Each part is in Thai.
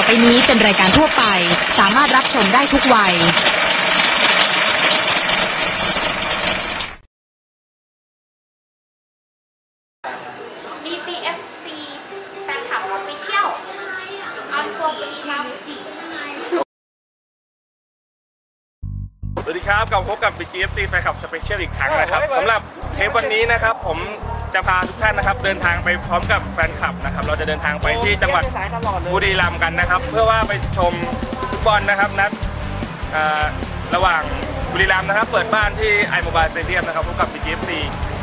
อไปนี้เป็นรายการทั่วไป สามารถรับชมได้ทุกวัย BGFC แฟนคลับสเปเชียลออนทัวร์บุรีรัมย์สวัสดีครับกลับมาพบกับ b g f c แฟนคลับสเปเชียลอีกครั้งนะครับสำหรับเทปวันนี้นะครับผม จะพาทุกท่านนะครับ เดินทางไปพร้อมกับแฟนคลับนะครับ เราจะเดินทางไปที่จังหวัดบุรีรัมย์กันนะครับ เพื่อว่าไปชมฟุตบอลนะครับนัดเอ่อระหว่างบุรีรัมย์นะครับ เปิดบ้านที่ไอโมบายสเตเดียมนะครับพบกับ b g f c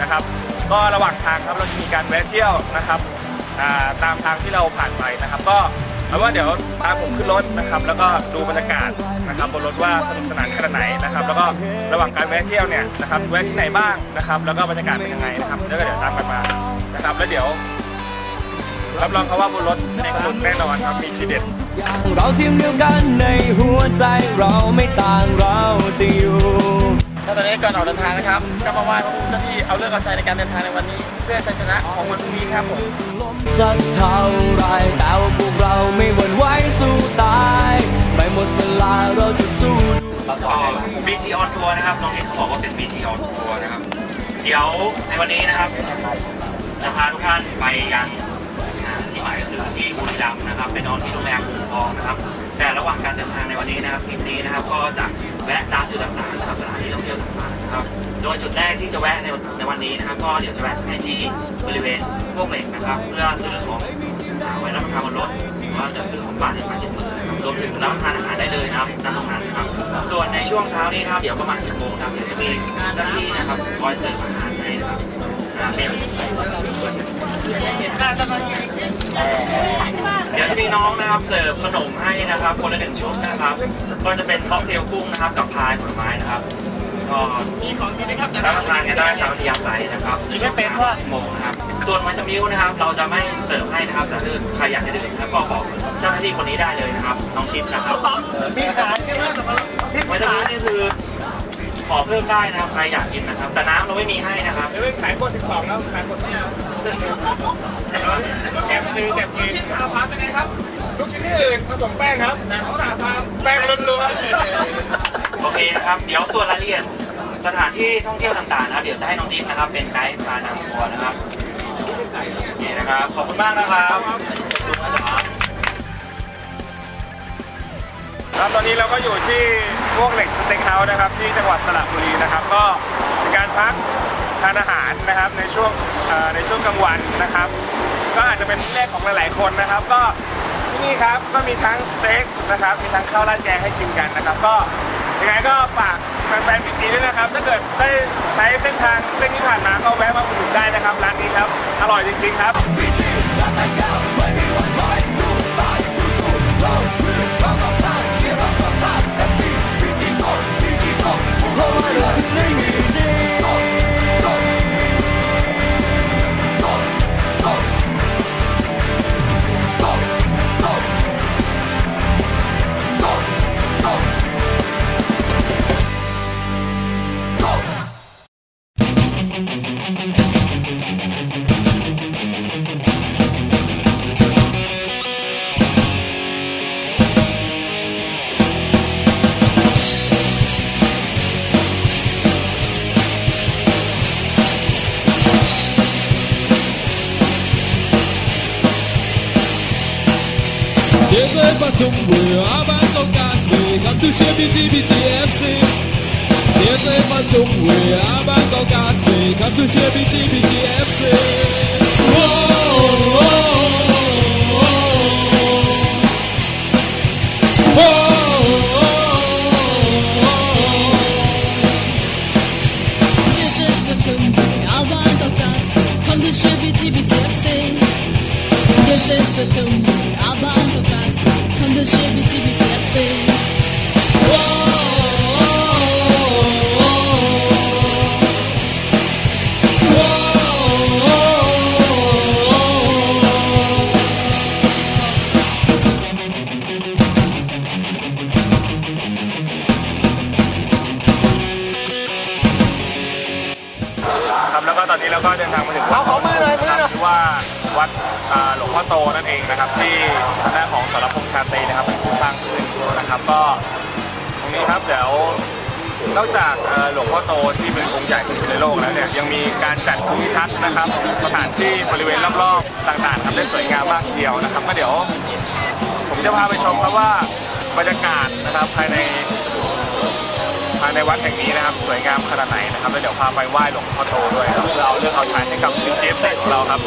นะครับก็ระหว่างทางครับเราจะมีการแวะเที่ยวนะครับอ่าตามทางที่เราผ่านไปนะครับ ก็ เอาว่าเดี๋ยวพามผมขึ้นรถนะครับ แล้วก็ดูบรรยากาศนะครับบนรถว่าสนุกสนานขนาดไหนนะครับ แล้วก็ระหว่างการแวะเที่ยวเนี่ยนะครับแวะที่ไหนบ้างนะครับ แล้วก็บรรยากาศเป็นยังไงนะครับแล้วก็เดี๋ยวตามกันมานะครับ แล้วเดี๋ยวรับรองเขาว่าบนรถสนุกแน่นอนครับมีทีเด็ดเราทีมเดียวกันในหัวใจเราไม่ต่างเราจะอยู่ แล้วตอนนี้ก่อนออกเดินทางนะครับก็มาไหว้พระพุทธเจ้าที่เอาเลิกเอาชัยในการเดินทางในวันนี้ เพื่อชัยชนะของวันพรุ่งนี้ครับผมสักเท่าไรแต่ว่าพวกเราไม่หวั่นไหวสู้ตายไม่หมดเวลาเราจะสู้บีจีออนทัวร์นะครับน้องเอกเขาบอกว่าเป็นบีจีออนทัวร์นะครับ เดี๋ยวในวันนี้นะครับจะพาทุกท่านไปยังอ่าที่หมายก็คือที่บุรีรัมย์นะครับไปนอนที่โรงแรมภูทองนะครับ แต่ระหว่างการเดินทางในวันนี้นะครับทีมนี้นะครับก็จะ แวะตามจุดต่างๆนะครับสถานที่ท่องเที่ยวต่างๆนะครับ โดยจุดแรกที่จะแวะในในวันนี้นะครับ ก็เดี๋ยวจะแวะให้ที่บริเวณพวกเหล็กนะครับ เพื่อซื้อของอ่าไว้รับประทานบนรถหรือว่าจะซื้อของฝากติดไม้ติดมือนะครับรวมถึงรับประทานอาหารได้เลยนะครับณตรงนั้นนะครับ ส่วนในช่วงเช้านี้นะครับเดี๋ยวประมาณ 10โมงครับเดี๋ยวจะมีเจ้าหน้าที่นะครับคอยเสิร์ฟอาหารให้นะครับอ่าเป็น เดี๋ยวจะมีน้องนะครับเสิร์ฟขนมให้นะครับ คนละหนึ่งชุดนะครับ ก็จะเป็นค็อกเทลกุ้งนะครับ กับพายผลไม้นะครับก็มีของดีนะครับรับประทานกันได้ตามอัธยาศัยนะครับในช่วงเช้า10โมงนะครับส่วนไวตามิลนะครับ เราจะไม่เสิร์ฟให้นะครับแต่ถ้าใครอยากจะดื่มนะครับก็บอกเจ้าหน้าที่คนนี้ได้เลยนะครับน้องทิพย์นะครับมีขายใช่ไหมไวตามิลนี่คือขอเพิ่มได้นะครับใครอยากกินนะครับ แต่น้ำเราไม่มีให้นะครับเซเว่ขายโค้ด12 แล้วขายโค้ด12 เชฟลือแต่ลูกชิ้นสาพานเป็นไงครับ ลูกชิ้นที่อื่นผสมแป้งครับแต่ของสาพานแป้งล้วนโอเคนะครับ เดี๋ยวส่วนรายละเอียดสถานที่ท่องเที่ยวต่างๆนะครับ เดี๋ยวจะให้น้องทิพย์นะครับ เป็นไกด์พานำทัวร์นะครับ โอเคนะครับ ขอบคุณมากนะครับครับตอนนี้เราก็อยู่ที่พวกเหล็กสเต็กเฮาส์นะครับที่จังหวัดสระบุรีนะครับ ก็เป็นการพักทานอาหารนะครับในช่วงเอ่อในช่วงกลางวันนะครับ ก็อาจจะเป็นมื้อแรกของหลาย ๆ คนนะครับ ก็ที่นี่ครับก็มีทั้งสเต็กนะครับ มีทั้งข้าวราดแกงให้กินกันนะครับ ก็ยังไงก็ฝากแฟนๆพีจีด้วยนะครับ ถ้าเกิดได้ใช้เส้นทางเส้นที่ผ่านมาก็แวะมาอุดหนุนได้นะครับร้านนี้ครับ อร่อยจริง ๆ ครับ Jedne batumby, a będą kasły, kartusie bici, bici FC. Jednej paciupły, a banko kaswy Kaptusie bici bici FC Wow, wow. ก็ตอนนี้เราก็เดินทางมาถึงเอาขอมือหน่อยมือหน่อยที่ว่าวัดอ่าหลวงพ่อโตนั่นเองนะครับ ที่ทางด้านของสรพงษ์ชาตรีนะครับเป็นผู้สร้างขึ้นนะครับก็ตรงนี้ครับเดี๋ยวนอกจากเอ่อหลวงพ่อโตที่เป็นองค์ใหญ่ที่สุดในโลกแล้วเนี่ยยังมีการจัดภูมิทัศน์นะครับ สถานที่บริเวณรอบๆต่างๆทำได้สวยงามมากทีเดียวนะครับก็เดี๋ยว ผมจะพาไปชมครับว่าบรรยากาศนะครับภายในภางในวัดแห่งนี้นะครับสวยงามขนาดไหนนะครับแล้วเดี๋ยวพาไปไหว้หลวงพ่อโตด้วยครับเพื่อเอาเรื่องเอาชัยให้กับทีมเจฟซีของเราครับ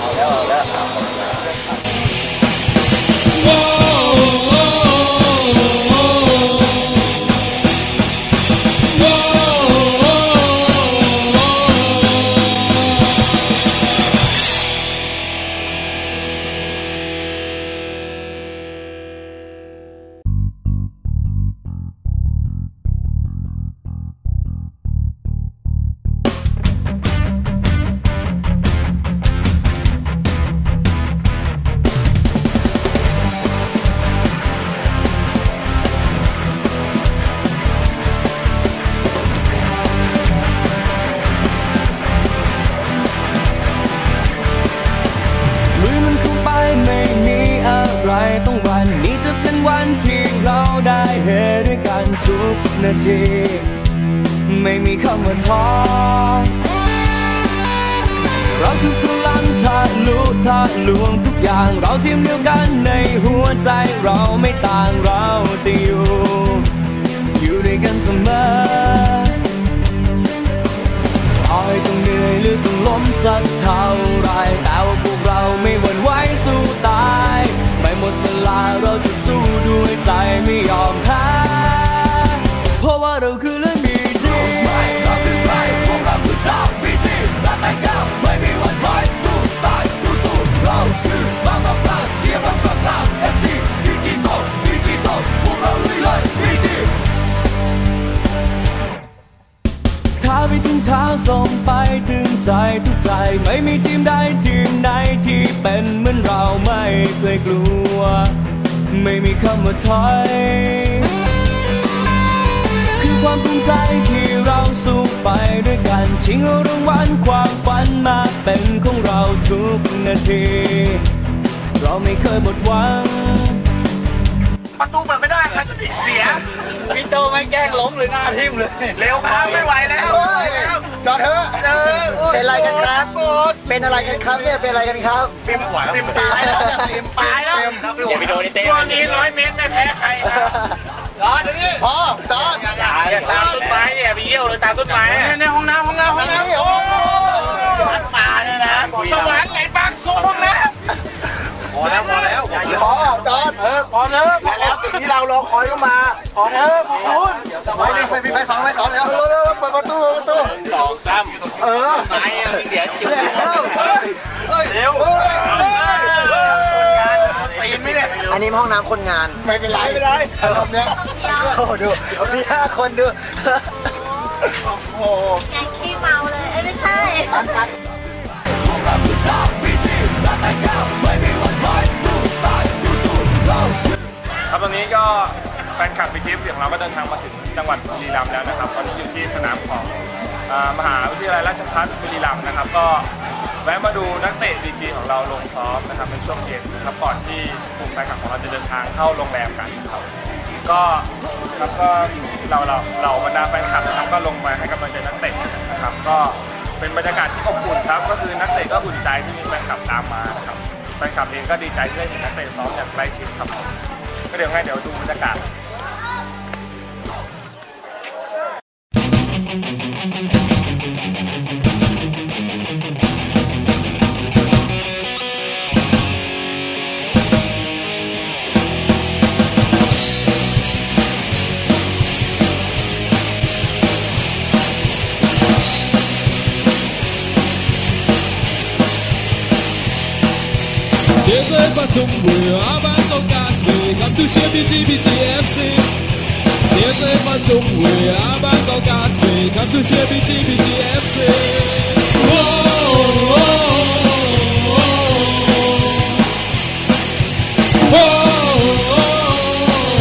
นาที ไม่มีคำว่าท้อเราคือพลังทะลุทะลวงทุกอย่าง เราทีมเดียวกันในหัวใจเราไม่ต่างเราจะอยู่ อยู่ด้วยกันเสมอต่อให้ต้องเหนื่อยหรือต้องล้มสักเท่าไรแต่ว่าพวกเราไม่หวั่นไหวสู้ ส่งไปถึงใจทุกใจ ไม่มีทีมใดทีมไหนที่เป็นเหมือนเราไม่เคยกลัว ไม่มีคำว่าถอย คือความภูมิใจที่เราสู้ไปด้วยกันชิงเอารางวัลความฝันมาเป็นของเราทุกนาที เราไม่เคยหมดหวัง ประตูเปิดไม่ได้ใครจะผิดเสีย พี่โตไม่แกล้งล้มเลยหน้าทิ่มเลย เร็วครับไม่ไหวแล้ว จอดเถอะเป็นอะไรกันครับ เป็นอะไรกันครับเนี่ย เป็นอะไรกันครับปิมไหวแล้วปิมตายแล้วปิมตายแล้วอย่าไปโดนเต้ช่วงนี้ร้อยเมตรไม่แพ้ใครครับจอดเดี๋ยวนี้พอจอดตามต้นไม้เนี่ยไปเยี่ยวเลยตามต้นไมในห้องน้ำห้องน้ำห้องน้ำโอ้วัดป่าเนี่ยนะสวรรค์ไหลบางสูงห้องน้ำพอแล้วพอแล้วพอจอดเออพอเถอะพอแล้วสิ่งที่เรารอคอยก็มาพ อเถอะขอบคุณไปดิไปไปสองไปสองแล้วเร็วๆเปิดประตูประตูสองสามเออไม้เดี๋ยวจิ้วเร็วเร็วตีนไม่ได้อันนี้ห้องน้ำคนงาน ไม่เป็นไรไม่เป็นไรรอบเนี้ยโอ้ดูสี่ห้าคนดูโอ้โหแกงขี้เมาเลยเอ้ยไม่ใช่ครับตอนนี้ก็ ฟนคลับบีจีเอฟซีของเราก็เดินทางมาถึงจังหวัดบุรีรัมย์แล้วนะครับตอนนี้อยู่ที่สนามของอ่ามหาวิทยาลัยราชภัฏบุรีรัมย์นะครับ ก็แวะมาดูนักเตะบีจีของเราลงซ้อมนะครับในช่วงเย็นนะครับก่อนที่กลุ่มแฟนคลับของเราจะเดินทางเข้าโรงแรมกันครับก็ครับก็เราเราเราบรรดาแฟนคลับนะครับก็ลงมาให้กำลังใจนักเตะนะครับ ก็เป็นบรรยากาศที่อบอุ่นครับ ก็คือนักเตะก็อุ่นใจที่มีแฟนคลับตามมานะครับแฟนคลับเองก็ดีใจที่ได้เห็นนักเตะซ้อมอย่างใกล้ชิดครับก็เดี๋ยวไงเดี๋ยวดูบรรยากาศ Give the bottom, we're about to gas, we come to Chevy GBTFC. jedzę pan ciągły, a mam do gazwy, kartu się bici, bici FC. Oh, oh.